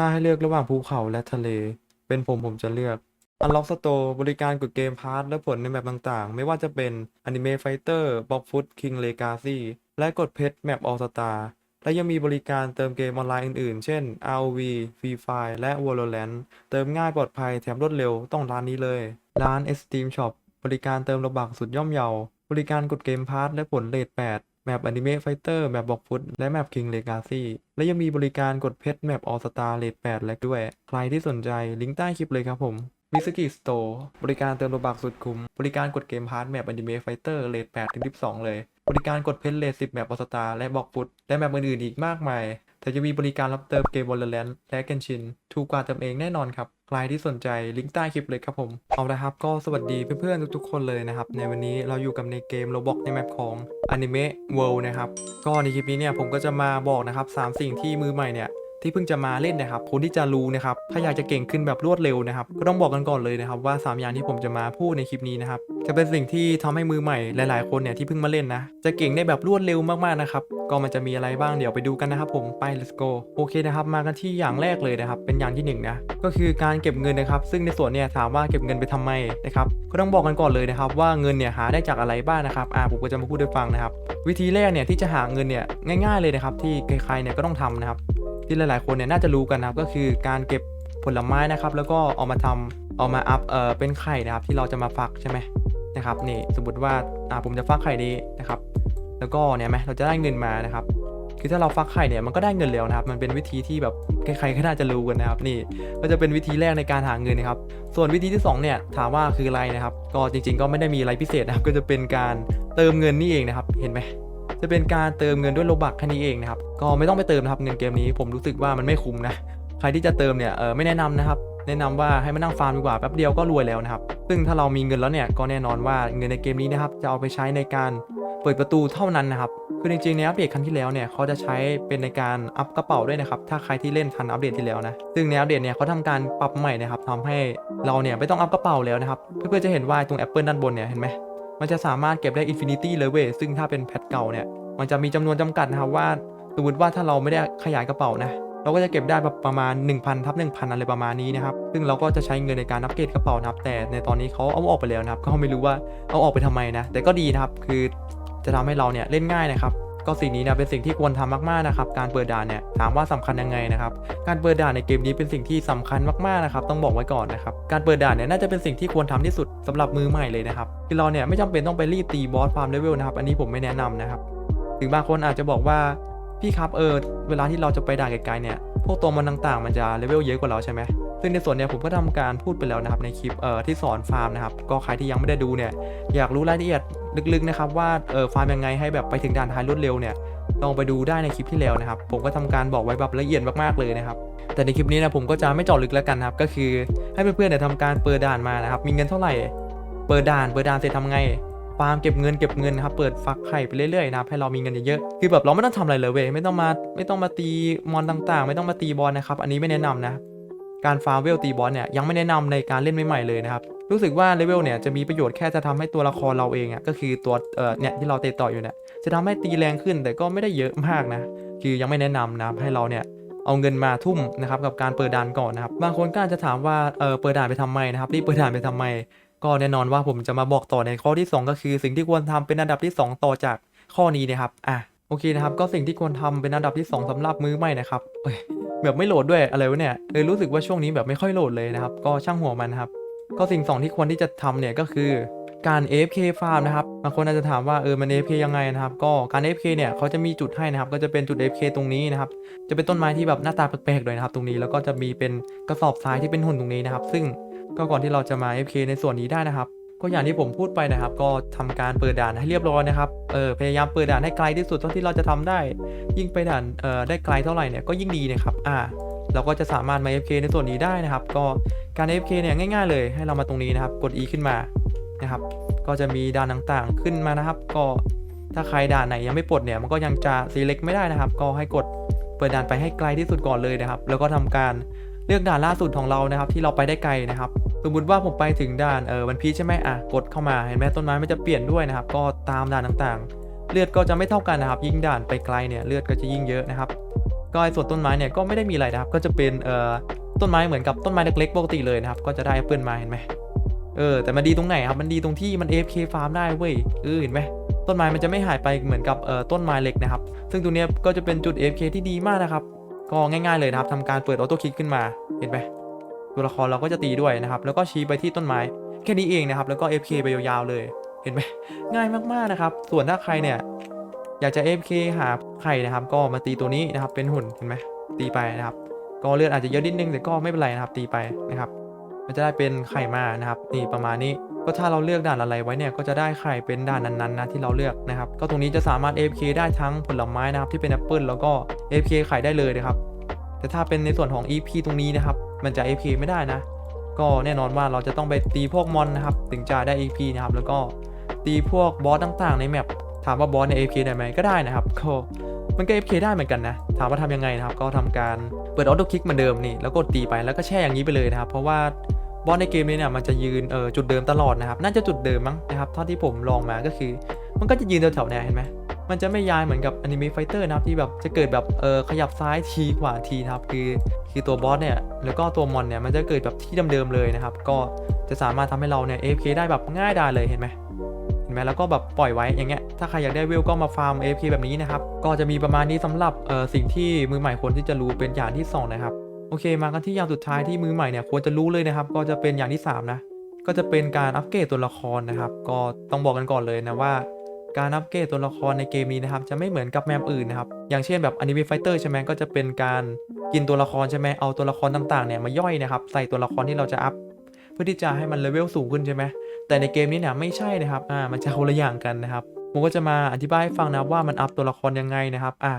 ถ้าให้เลือกระหว่างภูเขาและทะเล เป็นผมผมจะเลือก Unlock Store บริการกดเกมพาร์ทและผลในแมปต่างๆ ไม่ว่าจะเป็น Anime Fighter, Block Foot, King Legacy และกดเพชรแมป All Star และยังมีบริการเติมเกมออนไลน์อื่นๆ เช่น ROV, Free Fire และ Valorant เติมง่ายปลอดภัยแถมรวดเร็วต้องร้านนี้เลย ร้าน Steam Shop บริการเติมระบักสุดย่อมเยา บริการกดเกมพาร์ทและผลเลท8 แมปอนิเมะไฟเตอร์แมปบอกฟุตและแมปคิงเลกาซี่และยังมีบริการกดเพชรแมป All Star เลท8และด้วย ใครที่สนใจลิงก์ใต้คลิปเลยครับผมมิสกิสโตร์บริการเติมโลบักสุดคุ้ม บริการกดเกมพาร์ทแมปอนิเมะไฟเตอร์เลท8ถึง 12 เลย บริการกดเพชรเลท10 แมปออสตาและบอกฟุตและแมปอื่นๆอีกมากมาย แต่จะมีบริการรับเติมเกมวอลเลนและเกนชินถูกกว่าเติมเองแน่นอนครับ ใครที่สนใจลิงก์ใต้คลิปเลยครับผม เอาละครับ ก็สวัสดีเพื่อนๆทุกๆคนเลยนะครับ ในวันนี้เราอยู่กับในเกม Roblox ในแมปของ Anime World นะครับ ก็ในคลิปนี้เนี่ยผมก็จะมาบอกนะครับ3สิ่งที่มือใหม่เนี่ย ที่เพิ่งจะมาเล่นนะครับคนที่จะรู้นะครับถ้าอยากจะเก่งขึ้นแบบรวดเร็วนะครับก็ต้องบอกกันก่อนเลยนะครับว่า 3 อย่างที่ผมจะมาพูดในคลิปนี้นะครับจะเป็นสิ่งที่ทำให้มือใหม่หลาย ๆ คนเนี่ยที่เพิ่งมาเล่นนะจะเก่งได้แบบรวดเร็วมากๆนะครับก็มันจะมีอะไรบ้างเดี๋ยวไปดูกันนะครับผมไป let's go โอเคนะครับมากันที่อย่างแรกเลยนะครับเป็นอย่างที่หนึ่งนะก็คือการเก็บเงินนะครับ ซึ่งในส่วนเนี่ยถามว่าเก็บเงินไปทำไมนะครับก็ต้องบอกกันก่อนเลยนะครับว่าเงินเนี่ยหาได้จากอะไรบ้างนะครับอ่าผมก็จะมาพูดให้ฟังนะครับวิธีแรกเนี่ยที่จะหาเงินเนี่ยง่าย ๆ เลยนะครับที่ใครๆเนี่ยก็ต้องทำนะครับ ที่หลายๆคนเนี่ยน่าจะรู้กันนะครับก็คือการเก็บผลไม้นะครับ แล้วก็เอามาทำเอามาอัพเอ่อเป็นไข่นะครับ ที่เราจะมาฟักใช่ไหมนะครับนี่สมมติว่าอ่าผมจะฟักไข่นี้นะครับ แล้วก็เนี่ยไหมเราจะได้เงินมานะครับ คือถ้าเราฟักไข่เนี่ยมันก็ได้เงินแล้วนะครับ มันเป็นวิธีที่แบบใครๆก็น่าจะรู้กันนะครับ นี่ก็จะเป็นวิธีแรกในการหาเงินนะครับ ส่วนวิธีที่สองเนี่ยถามว่าคืออะไรนะครับ ก็จริง ๆ ก็ไม่ได้มีอะไรพิเศษนะครับ ก็จะเป็นการเติมเงินนี่เองนะครับ เห็นไหม จะเป็นการเติมเงินด้วยโลบักแค่นี้เองนะครับก็ไม่ต้องไปเติมนะครับเงินเกมนี้ผมรู้สึกว่ามันไม่คุ้มนะใครที่จะเติมเนี่ยเออไม่แนะนำนะครับแนะนำว่าให้มานั่งฟาร์มดีกว่าแป๊บเดียวก็รวยแล้วนะครับ ซึ่งถ้าเรามีเงินแล้วเนี่ยก็แน่นอนว่าเงินในเกมนี้นะครับจะเอาไปใช้ในการเปิดประตูเท่านั้นนะครับ คือจริงๆในอัปเดตครั้งที่แล้วเนี่ยเขาจะใช้เป็นในการอัพกระเป๋าด้วยนะครับ ถ้าใครที่เล่นทันอัปเดตที่แล้วนะ ซึ่งในอัปเดตเนี่ยเขาทำการปรับใหม่นะครับทำให้เราเนี่ยไม่ต้องอัพกระเป๋าแล้วนะครับ เพื่อนๆจะเห็นว่าตรงแอปเปิลด้านบนเนี่ยเห็นไหม มันจะสามารถเก็บได้ Infinity เลยเว้ยซึ่งถ้าเป็นแพทเก่าเนี่ย มันจะมีจำนวนจำกัดนะครับว่า สมมติว่าถ้าเราไม่ได้ขยายกระเป๋านะ เราก็จะเก็บได้ประมาณ 1,000ทับ1,000 อะไรประมาณนี้นะครับ ซึ่งเราก็จะใช้เงินในการอัปเกรดกระเป๋านะครับ แต่ในตอนนี้เขาเอาออกไปแล้วนะครับ ก็ไม่รู้ว่าเอาออกไปทำไมนะ แต่ก็ดีนะครับ คือจะทำให้เราเนี่ยเล่นง่ายนะครับ ก็สิ่งนี้นะเป็นสิ่งที่ควรทำมากๆนะครับการเปิดด่านเนี่ยถามว่าสำคัญยังไงนะครับการเปิดด่านในเกมนี้เป็นสิ่งที่สำคัญมากๆนะครับต้องบอกไว้ก่อนนะครับการเปิดด่านเนี่ยน่าจะเป็นสิ่งที่ควรทำที่สุดสำหรับมือใหม่เลยนะครับคือเราเนี่ยไม่จำเป็นต้องไปรีบตีบอสฟาร์มเลเวลนะครับอันนี้ผมไม่แนะนำนะครับถึงบางคนอาจจะบอกว่าพี่ครับเออเวลาที่เราจะไปด่านไกลๆเนี่ยพวกตัวมันต่างๆ มันจะเลเวลเยอะกว่าเราใช่ไหม ซึ่งในส่วนเนี้ยผมก็ทำการพูดไปแล้วนะครับในคลิปเอ่อที่สอนฟาร์มนะครับก็ใครที่ยังไม่ได้ดูเนี่ยอยากรู้รายละเอียดลึกๆนะครับว่าเอ่อฟาร์มยังไงให้แบบไปถึงด่านท้ายรวดเร็วเนี่ยลองไปดูได้ในคลิปที่แล้วนะครับ ผมก็ทำการบอกไว้แบบละเอียดมากๆเลยนะครับแต่ในคลิปนี้นะผมก็จะไม่เจาะลึกแล้วกันนะครับก็คือให้เพื่อนๆเนี่ยทำการเปิดด่านมานะครับมีเงินเท่าไหร่ เปิดด่านเปิดด่านเสร็จทำไงฟาร์มเก็บเงินเก็บเงินนะครับเปิดฟักไข่ไปเรื่อยๆนะครับให้เรามีเงินเยอะๆคือแบบเราไม่ต้องทำอะไรเลยเว้ยไม่ต้องมาไม่ต้องมาตีมอนต่างๆ ไม่ต้องมาตีบอลนะครับอันนี้ไม่แนะนำนะ การฟาร์มเวลตีบอลเนี่ยยังไม่แนะนำในการเล่นใหม่ๆเลยนะครับรู้สึกว่าเลเวลเนี่ยจะมีประโยชน์แค่จะทำให้ตัวละครเราเองอะก็คือตัวเอ่อเนี่ยที่เราเตะต่ออยู่เนี่ยจะทำให้ตีแรงขึ้นแต่ก็ไม่ได้เยอะมากนะคือยังไม่แนะนำนะครับให้เราเนี่ยเอาเงินมาทุ่มนะครับกับการเปิดด่านก่อนนะครับบางคนก็อาจจะถามว่าเออเปิดด่านไปทำไมนะครับรีบเปิดด่านไปทำไม ก็แน่นอนว่าผมจะมาบอกต่อในข้อที่ 2 ก็คือ สิ่งที่ควรทำเป็นอันดับที่ 2 ต่อจากข้อนี้นะครับอะ โอเคนะครับ ก็สิ่งที่ควรทำเป็นอันดับที่ 2สำหรับมือใหม่นะครับแบบไม่โหลดด้วยอะไรวะเนี่ยเออรู้สึกว่าช่วงนี้แบบไม่ค่อยโหลดเลยนะครับ ก็ช่างหัวมันนะครับ ก็สิ่งสองที่ควรที่จะทำเนี่ยก็คือการ AFK farm นะครับ บางคนอาจจะถามว่าเออมัน AFK ยังไงนะครับ ก็การ AFK เนี่ยเขาจะมีจุดให้นะครับ ก็จะเป็นจุด AFK ตรงนี้นะครับ จะเป็นต้นไม้ที่แบบหน้าตาแปลกๆเลยนะครับ ตรงนี้ แล้วก็จะมีเป็นกระสอบทรายที่เป็นหุ่นตรงนี้นะครับ ซึ่งก็ก่อนที่เราจะมา FK ในส่วนนี้ได้นะครับ ก็อย่างที่ผมพูดไปนะครับ ก็ทำการเปิดด่านให้เรียบร้อยนะครับเออพยายามเปิดด่านให้ไกลที่สุดเท่าที่เราจะทำได้ ยิ่งไปด่านเอ่อได้ไกลเท่าไหร่เนี่ยก็ยิ่งดีนะครับอ่าเราก็จะสามารถมา FK ในส่วนนี้ได้นะครับ ก็การ FK เนี่ยง่ายๆเลยให้เรามาตรงนี้นะครับ กด E ขึ้นมานะครับ ก็จะมีด่านต่างๆขึ้นมานะครับ ก็ถ้าใครด่านไหนยังไม่ปลดเนี่ยมันก็ยังจะ select ไม่ได้นะครับ ก็ให้กดเปิดด่านไปให้ไกลที่สุดก่อนเลยนะครับ แล้วก็ทำการเลือกด่านล่าสุดของเรานะครับ ที่เราไปได้ไกลนะครับ สมมติว่าผมไปถึงด่านเออวันพีใช่ไหมอะกดเข้ามาเห็นไหมต้นไม้มันจะเปลี่ยนด้วยนะครับ ก็ตามด่านต่างๆ เลือดก็จะไม่เท่ากันนะครับ ยิ่งด่านไปไกลเนี่ยเลือดก็จะยิ่งเยอะนะครับก็ไอ้ส่วนต้นไม้เนี่ยก็ไม่ได้มีอะไรนะครับ ก็จะเป็นเอ่อต้นไม้เหมือนกับต้นไม้เล็กๆปกติเลยนะครับ ก็จะได้แอปเปิลมาเห็นไหมเออแต่มันดีตรงไหนครับมันดีตรงที่มัน AFK ฟาร์มได้เว้ยเออเห็นไหมต้นไม้มันจะไม่หายไปเหมือนกับเอ่อต้นไม้เล็กนะครับ ซึ่งตรงเนี้ยก็จะเป็นจุด AFK ที่ดีมากนะครับ ก็ง่ายๆเลยนะครับทำการเปิดออโต้คลิกขึ้นมาเห็นไหม ตัวละครเราก็จะตีด้วยนะครับ แล้วก็ชี้ไปที่ต้นไม้ แค่นี้เองนะครับ แล้วก็ FK ไปยาวๆเลย เห็นไหมง่ายมากๆนะครับ ส่วนถ้าใครเนี่ยอยากจะ FK หาไข่นะครับ ก็มาตีตัวนี้นะครับ เป็นหุ่น เห็นไหมตีไปนะครับ ก็เลือดอาจจะเยอะนิดนึง แต่ก็ไม่เป็นไรนะครับ ตีไปนะครับ มันจะได้เป็นไข่มานะครับ นี่ประมาณนี้ ก็ถ้าเราเลือกด่านอะไรไว้เนี่ย ก็จะได้ไข่เป็นด่านนั้นๆนะที่เราเลือกนะครับ ก็ตรงนี้จะสามารถ AFK ได้ทั้งผลไม้นะครับที่เป็นแอปเปิลแล้วก็ AFK ไข่ได้เลยนะครับ แต่ถ้าเป็นในส่วนของ EP ตรงนี้นะครับ มันจะ AP ไม่ได้นะ ก็แน่นอนว่าเราจะต้องไปตีพวกมอนนะครับ ถึงจะได้ AP นะครับ แล้วก็ตีพวกบอสต่างๆในแมปถามว่าบอสใน AP ได้ไหมก็ได้นะครับก็มันก็ AFK ได้เหมือนกันนะ ถามว่าทำยังไงนะครับ ก็ทำการเปิดออโต้คลิกเหมือนเดิมนี่ แล้วกดตีไปแล้วก็แช่อย่างนี้ไปเลยนะครับ เพราะว่า บอสในเกมนี้เนี่ยมันจะยืนเออจุดเดิมตลอดนะครับน่าจะจุดเดิมมั้งนะครับเท่าที่ผมลองมาก็คือ มันก็จะยืนแถวๆเนี่ยเห็นไหมมันจะไม่ย้ายเหมือนกับ Anime Fighter นะครับที่แบบจะเกิดแบบเออขยับซ้ายทีขวาทีนะครับคือคือตัวบอสเนี่ยแล้วก็ตัวมอนเนี่ยมันจะเกิดแบบที่เดิมๆเลยนะครับก็จะสามารถทำให้เราเนี่ย AFK ได้แบบง่ายดายเลยเห็นไหมเห็นไหมแล้วก็แบบปล่อยไว้อย่างเงี้ยถ้าใครอยากได้เวลก็มาฟาร์ม AFK แบบนี้นะครับก็จะมีประมาณนี้สำหรับเออสิ่งที่มือใหม่ควรที่จะรู้เป็นอย่างที่สองนะครับ โอเค มากันที่อย่างสุดท้ายที่มือใหม่เนี่ยควรจะรู้เลยนะครับ ก็จะเป็นอย่างที่สามนะ ก็จะเป็นการอัปเกรดตัวละครนะครับ ก็ต้องบอกกันก่อนเลยนะว่า การอัปเกรดตัวละครในเกมนี้นะครับ จะไม่เหมือนกับแมปอื่นนะครับ อย่างเช่นแบบ Anime Fighter ใช่ไหมก็จะเป็นการกินตัวละครใช่ไหมเอาตัวละครต่างๆเนี่ยมาย่อยนะครับ ใส่ตัวละครที่เราจะอัพเพื่อที่จะให้มันเลเวลสูงขึ้นใช่ไหมแต่ในเกมนี้เนี่ยไม่ใช่นะครับ อ่า มันจะคนละอย่างกันนะครับผมก็จะมาอธิบายให้ฟังนะว่ามันอัพตัวละครยังไงนะครับ อ่า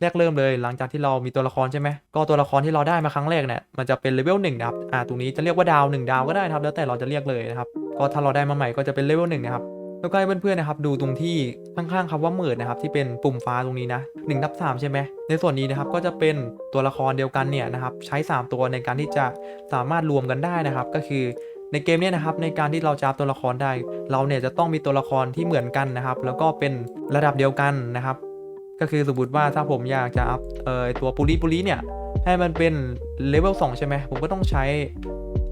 แรกเริ่มเลยหลังจากที่เรามีตัวละครใช่ไหมก็ตัวละครที่เราได้มาครั้งแรกเนี่ยมันจะเป็นเลเวลหนึ่งนะครับอ่าตรงนี้จะเรียกว่าดาวหนึ่งดาวก็ได้นะครับ แล้วแต่เราจะเรียกเลยนะครับก็ถ้าเราได้มาใหม่ก็จะเป็นเลเวลหนึ่งนะครับแล้วก็ให้เพื่อนๆนะครับดูตรงที่ข้างๆคำว่าเมิดนะครับที่เป็นปุ่มฟ้าตรงนี้นะ1นับ3ใช่ไหมในส่วนนี้นะครับก็จะเป็นตัวละครเดียวกันเนี่ยนะครับใช้ 3 ตัวในการที่จะสามารถรวมกันได้นะครับ ก็คือในเกมเนี่ยนะครับในการที่เราจะอัพตัวละครได้ เราเนี่ยจะต้องมีตัวละครที่เหมือนกันนะครับ แล้วก็เป็นระดับเดียวกันนะครับ ก็คือสมมติว่าถ้าผมอยากจะอัพเอ่อตัวปุรีปุรีเนี่ย ให้มันเป็นเลเวล2ใช่ไหมผมก็ต้องใช้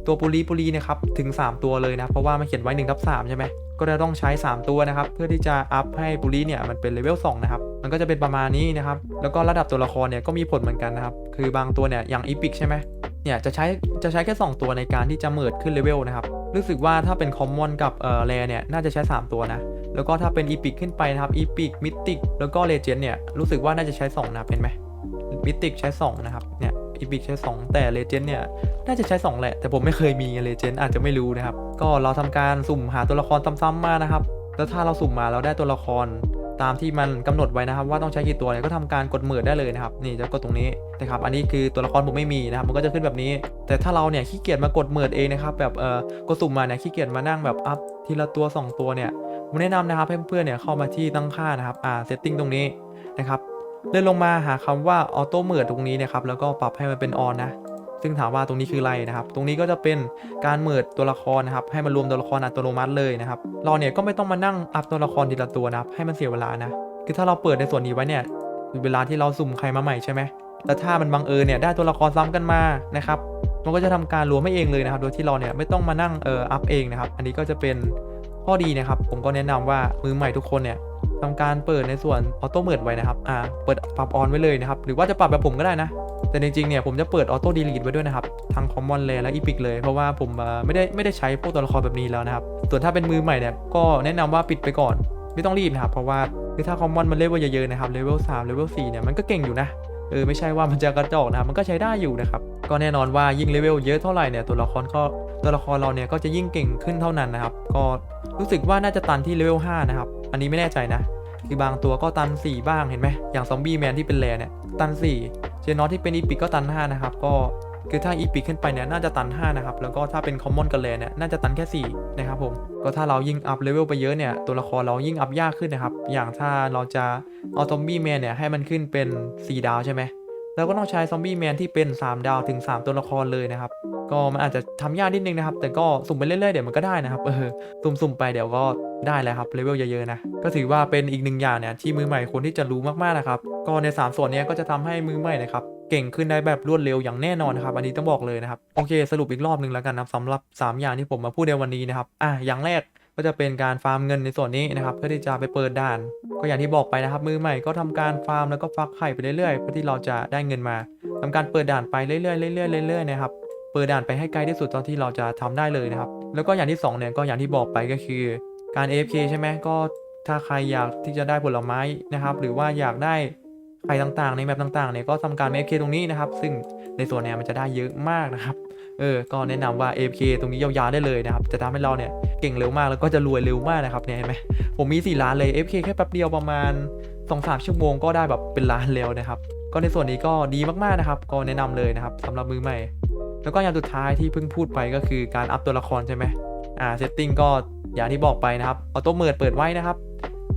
ตัวปุรีปุรีนะครับถึง 3 ตัวเลยนะ เพราะว่ามันเขียนไว้1ทับ3ใช่ไหมก็จะต้องใช้ 3 ตัวนะครับ เพื่อที่จะอัพให้ปุรีเนี่ยมันเป็นเลเวล2นะครับ มันก็จะเป็นประมาณนี้นะครับ แล้วก็ระดับตัวละครเนี่ยก็มีผลเหมือนกันนะครับ คือบางตัวเนี่ยอย่างอีพิกใช่ไหมเนี่ยจะใช้จะใช้แค่ 2 ตัวในการที่จะเมิดขึ้นเลเวลนะครับ รู้สึกว่าถ้าเป็นคอมมอนกับเอ่อแรเนี่ยน่าจะใช้ 3 ตัวนะ แล้วก็ถ้าเป็นอีพิกขึ้นไปนะครับอีพิกมิติกแล้วก็เลเจนด์เนี่ยรู้สึกว่าน่าจะใช้ 2 นะครับเห็นไหมมิติกใช้ 2 นะครับเนี่ยอีพิกใช้ 2 แต่เลเจนด์เนี่ยน่าจะใช้ 2 แหละ แต่ผมไม่เคยมีเลเจนด์อาจจะไม่รู้นะครับ ก็เราทำการสุ่มหาตัวละครซ้ำๆมานะครับแล้วถ้าเราสุ่มมาแล้วได้ตัวละครตามที่มันกำหนดไว้นะครับ ว่าต้องใช้กี่ตัวเนี่ยก็ทำการกดเหมือดได้เลยนะครับนี่จะกดตรงนี้นะครับอันนี้คือตัวละครผมไม่มีนะครับมันก็จะขึ้นแบบนี้ แต่ถ้าเราเนี่ยขี้เกียจมากดเหมือดเองนะครับแบบเออกดสุ่มมาเนี่ยขี้เกียจมานั่งแบบอัพทีละตัว 2 ตัวเนี่ย ผมแนะนำนะครับให้เพื่อนๆเนี่ยเข้ามาที่ตั้งค่านะครับอ่าเซตติ้งตรงนี้นะครับเลื่อนลงมาหาคำว่าออโต้เหมือดตรงนี้นะครับแล้วก็ปรับให้มันเป็นออนนะซึ่งถามว่าตรงนี้คืออะไรนะครับ ตรงนี้ก็จะเป็นการเมิดตัวละครนะครับ ให้มันรวมตัวละครอัตโนมัติเลยนะครับ เราเนี่ยก็ไม่ต้องมานั่งอัพตัวละครทีละตัวนะครับ ให้มันเสียเวลานะ คือถ้าเราเปิดในส่วนนี้ไว้เนี่ย เวลาที่เราสุ่มใครมาใหม่ใช่ไหมแล้วถ้ามันบังเอิญเนี่ยได้ตัวละครซ้ำกันมานะครับ มันก็จะทำการรวมให้เองเลยนะครับ โดยที่เราเนี่ยไม่ต้องมานั่งเอ่ออัพเองนะครับ อันนี้ก็จะเป็น ข้อดีนะครับ ผมก็แนะนำว่ามือใหม่ทุกคนเนี่ยทำการเปิดในส่วนออโต้เมิดไว้นะครับ อ่า เปิดปรับออนไว้เลยนะครับ หรือว่าจะปรับแบบผมก็ได้นะ แต่จริงๆ เนี่ยผมจะเปิดออโต้ดีลีทไว้ด้วยนะครับ ทั้งคอมมอนเลยและอีพิกเลย เพราะว่าผมไม่ได้ไม่ได้ใช้พวกตัวละครแบบนี้แล้วนะครับ ส่วนถ้าเป็นมือใหม่เนี่ย ก็แนะนำว่าปิดไปก่อน ไม่ต้องรีบนะครับ เพราะว่าคือถ้าคอมมอนมันเลเวลเยอะๆนะครับ เลเวล3เลเวล4เนี่ย มันก็เก่งอยู่นะ เออ ไม่ใช่ว่ามันจะกระจอกนะครับ มันก็ใช้ได้อยู่นะครับ ก็แน่นอนว่ายิ่งเลเวลเยอะเท่าไหร่เนี่ย ตัวละครก็ ตัวละครเราเนี่ยก็จะยิ่งเก่งขึ้นเท่านั้นนะครับ ก็รู้สึกว่าน่าจะตันที่เลเวล5นะครับ อันนี้ไม่แน่ใจนะ คือบางตัวก็ตัน 4 บ้างเห็นไหมอย่างซอมบี้แมนที่เป็นแรเนี่ยตัน 4 เจนอตที่เป็นอีพิกก็ตัน 5 นะครับ ก็คือถ้าอีพิกขึ้นไปเนี่ยน่าจะตัน 5 นะครับ แล้วก็ถ้าเป็นคอมมอนกับแรเนี่ยน่าจะตันแค่ 4 นะครับผม ก็ถ้าเรายิ่งอัพเลเวลไปเยอะเนี่ยตัวละครเรายิ่งอัพยากขึ้นนะครับ อย่างถ้าเราจะเอาซอมบี้แมนเนี่ยให้มันขึ้นเป็น 4 ดาวใช่ไหมเราก็ต้องใช้ซอมบี้แมนที่เป็น 3 ดาวถึง 3 ตัวละครเลยนะครับ ก็มันอาจจะทำยากนิดนึงนะครับ แต่ก็สุ่มไปเรื่อยๆเดี๋ยวมันก็ได้นะครับเออสุ่มๆไปเดี๋ยวก็ได้แล้วครับเลเวลเยอะๆนะก็ถือว่าเป็นอีกหนึ่งอย่างเนี่ยที่มือใหม่ควรที่จะรู้มากๆนะครับก็ใน 3 ส่วนนี้ก็จะทำให้มือใหม่นะครับเก่งขึ้นได้แบบรวดเร็วอย่างแน่นอนนะครับ อันนี้ต้องบอกเลยนะครับโอเค สรุปอีกรอบหนึ่งแล้วกันนะสำหรับ 3 อย่างที่ผมมาพูดในวันนี้นะครับอะอย่างแรกก็จะเป็นการฟาร์มเงินในส่วนนี้นะครับเพื่อที่จะไปเปิดด่าน ก็อย่างที่บอกไปนะครับ มือใหม่ก็ทำการฟาร์มแล้วก็ฟักไข่ไปเรื่อยๆเพื่อที่เราจะได้เงินมาทำการเปิดด่านไปเรื่อยๆเรื่อยๆเรื่อยๆนะครับ เปิดด่านไปให้ไกลที่สุดเท่าที่เราจะทำได้เลยนะครับ แล้วก็อย่างที่สองเนี่ยก็อย่างที่บอกไปก็คือ การ AFK ใช่ไหมก็ถ้าใครอยากที่จะได้ผลไม้นะครับ หรือว่าอยากได้ไข่ต่างๆ ในแมปต่างๆเนี่ยก็ทำการ AFK ตรงนี้นะครับ ซึ่งในส่วนเนี้ยมันจะได้เยอะมากนะครับ เออ ก็แนะนำว่า AFK ตรงนี้ยาวๆได้เลยนะครับ จะทำให้เราเนี่ยเก่งเร็วมากแล้วก็จะรวยเร็วมากนะครับเนี่ยเห็นไหมผมมี 4 ล้านเลย AFK แค่แป๊บเดียวประมาณ2-3ชั่วโมงก็ได้แบบเป็นล้านแล้วนะครับ ก็ในส่วนนี้ก็ดีมากๆนะครับ ก็แนะนำเลยนะครับสำหรับมือใหม่ แล้วก็อย่างสุดท้ายที่เพิ่งพูดไปก็คือการอัพตัวละครใช่ไหมอ่าเซตติ้งก็อย่างที่บอกไปนะครับออโต้เมิดเปิดไว้นะครับ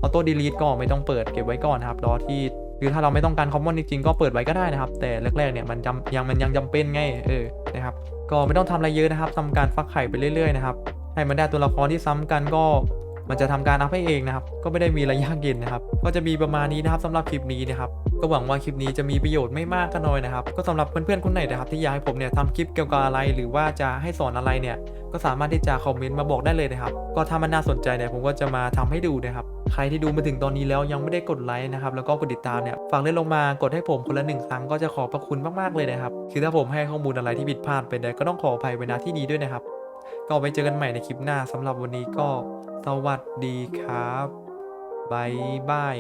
ออโต้ดีลีทก็ไม่ต้องเปิดเก็บไว้ก่อนนะครับรอที่คือถ้าเราไม่ต้องการคอมมอนจริงๆก็เปิดไว้ก็ได้นะครับ แต่แรกๆเนี่ยมันจำยังมันยังจำเป็นไงเออนะครับ ก็ไม่ต้องทำอะไรเยอะนะครับทำการฟักไข่ไปเรื่อยๆนะครับให้มันได้ตัวละครที่ซ้ำกันก็ มันจะทำการอัพให้เองนะครับ ก็ไม่ได้มีอะยากเย็นนะครับ ก็จะมีประมาณนี้นะครับสำหรับคลิปนี้นะครับ ก็หวังว่าคลิปนี้จะมีประโยชน์ไม่มากก็น้อยนะครับ ก็สำหรับเพื่อนๆคนไหนนะครับ ที่อยากให้ผมเนี่ยทำคลิปเกี่ยวกับอะไร หรือว่าจะให้สอนอะไรเนี่ย ก็สามารถที่จะคอมเมนต์มาบอกได้เลยนะครับ ก็ถ้ามันน่าสนใจเนี่ยผมก็จะมาทำให้ดูนะครับ ใครที่ดูมาถึงตอนนี้แล้วยังไม่ได้กดไลค์นะครับ แล้วก็กดติดตามเนี่ย ฝากเล่นลงมากดให้ผมคนละหนึ่งครั้งก็จะขอบพระคุณมากๆเลยนะครับ คือถ้าผมให้ข้อมูลอะไรที่ผิดพลาดไปเนี่ยก็ต้องขออภัยไว้ณที่นี้ด้วยนะครับ ก็ไว้เจอกันใหม่ในคลิปหน้าสำหรับวันนี้ก็ สวัสดีครับบายบาย